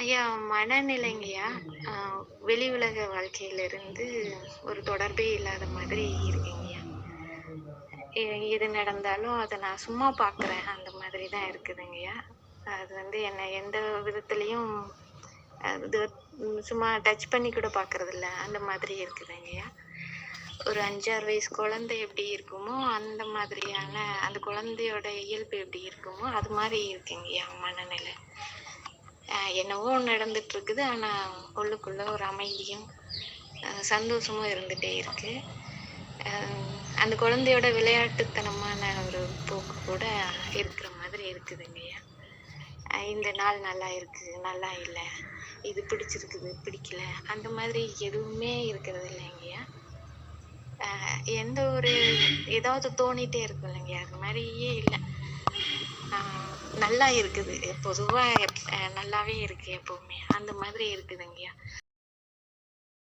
ஐயா மனநிலைங்கய்யா? வெளி உலக வாழ்க்கையிலிருந்து ஒரு தொடர்பே இல்லாத மாதிரி இருக்குங்கய்யா. எது நடந்தாலும் அதை நான் சும்மா பார்க்குறேன் அந்த மாதிரி தான் இருக்குதுங்கய்யா. அது வந்து என்னை எந்த விதத்துலேயும் இது சும்மா டச் பண்ணி கூட பார்க்கறது இல்லை அந்த மாதிரி இருக்குதுங்கய்யா. ஒரு அஞ்சாறு வயசு குழந்தை எப்படி இருக்குமோ அந்த மாதிரியான அந்த குழந்தையோட இயல்பு எப்படி இருக்குமோ அது மாதிரி இருக்குங்கய்யா மனநிலை. என்னவோ நடந்துட்டு இருக்குது ஆனா உள்ளுக்குள்ள ஒரு அமைதியும் சந்தோஷமும் இருந்துட்டே இருக்கு. அந்த குழந்தையோட விளையாட்டுத்தனமான ஒரு போக்கு கூட இருக்கிற மாதிரி இருக்குதுங்கய்யா இந்த நாள் நல்லா இருக்கு நல்லா இல்லை இது பிடிச்சிருக்குது பிடிக்கல அந்த மாதிரி எதுவுமே இருக்கிறது இல்லைங்கய்யா எந்த ஒரு ஏதாவது தோணிட்டே இருக்கும் இல்லைங்கய்யா அது மாதிரியே இல்லை. நல்லா இருக்குது பொதுவா நல்லாவே இருக்கு எப்பவுமே. அந்த மாதிரி இருக்குதுங்கய்யா.